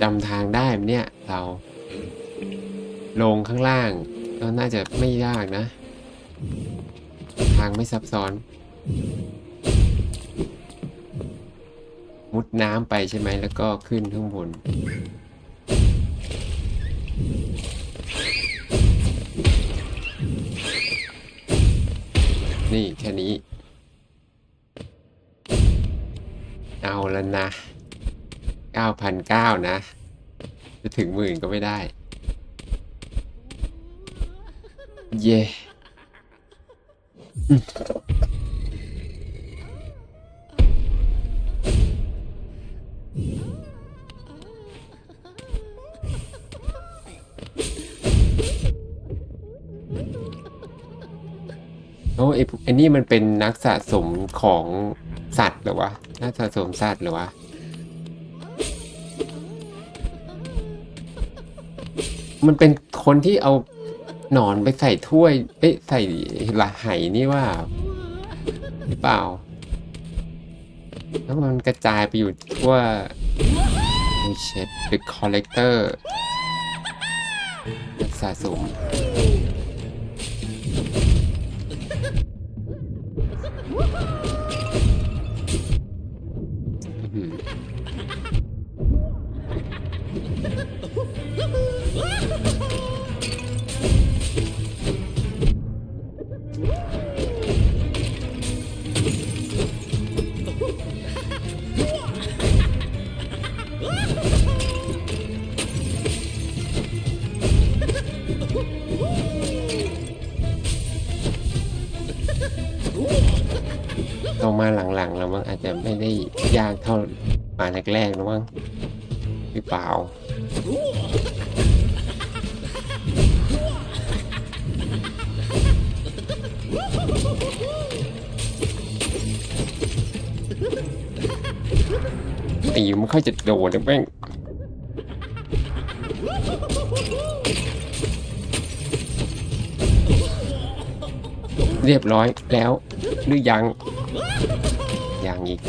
จำทางได้ไหมเนี่ย เรา ลงข้างล่าง ก็น่าจะไม่ยากนะ ทางไม่ซับซ้อน มุดน้ำไปใช่ไหมแล้วก็ขึ้นข้างบนนี่แค่นี้ เอาแล้วนะเก้าพันเก้านะ จะถึงหมื่นก็ไม่ได้ เย่อื ไอ้ไอ้นี่มันเป็นนักสะสมของสัตว์หรอวะนักสะสมสัตว์หรอวะมันเป็นคนที่เอาหนอนไปใส่ถ้วย เอ๊ะใส่ละไหนี่ว่าหรือเปล่า แล้วมันกระจายไปอยู่ทั่วโอ้เช็ด The Collector นักสะสม ต่อมาหลังๆแล้วมันอาจจะไม่ได้ยากเท่ามาแรกๆนะมั้งหรือเปล่าตีไม่ค่อยจะโดนนะแม่ง เรียบร้อยแล้วหรือยัง ยังอีก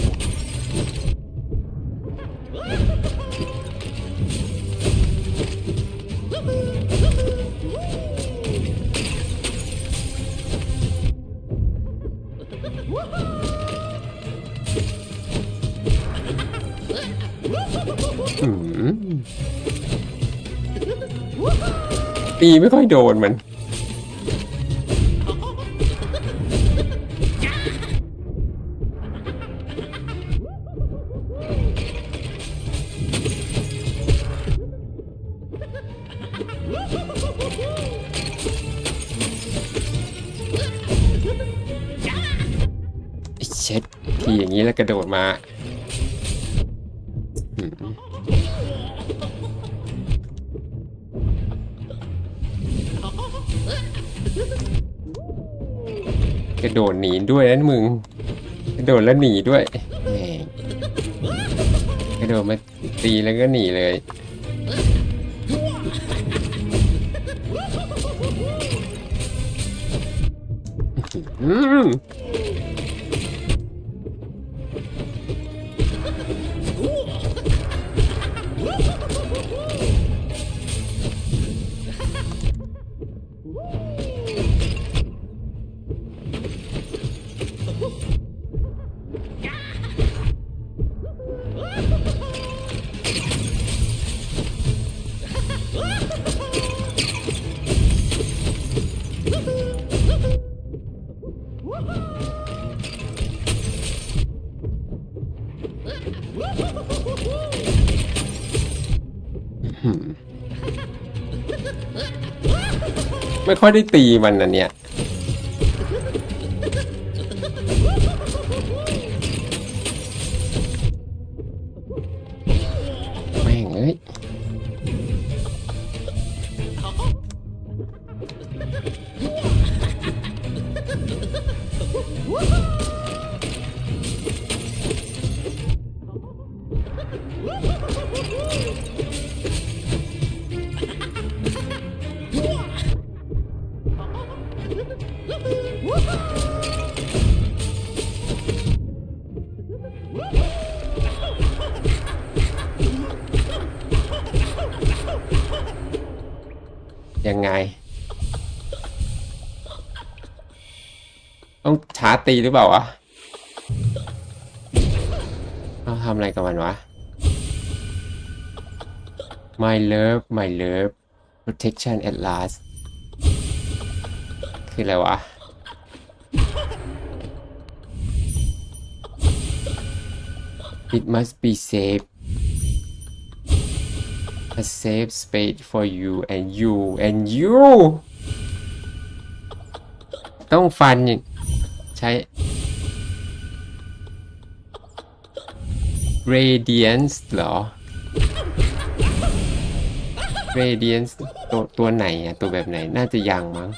อืมตีไม่ค่อยโดนมัน เช็ดทีอย่างนี้แล้วกระโดดมากระโดดหนีด้วยนะมึง กระโดดแล้วหนีด้วยกระโดดมาตีแล้วก็หนีเลย อื ไม่ค่อยได้ตีมันนะเนี่ย ยังไง ต้องชาร์ตีหรือเปล่าวะเราทำอะไรกับมันวะ My love my love protection at last คืออะไรวะ It must be safe a safe space for you and you and you ต้องฟันใช้ radiance เหรอ radiance ตัวตัวไหนอะตัวแบบไหน น่าจะยังมั้ง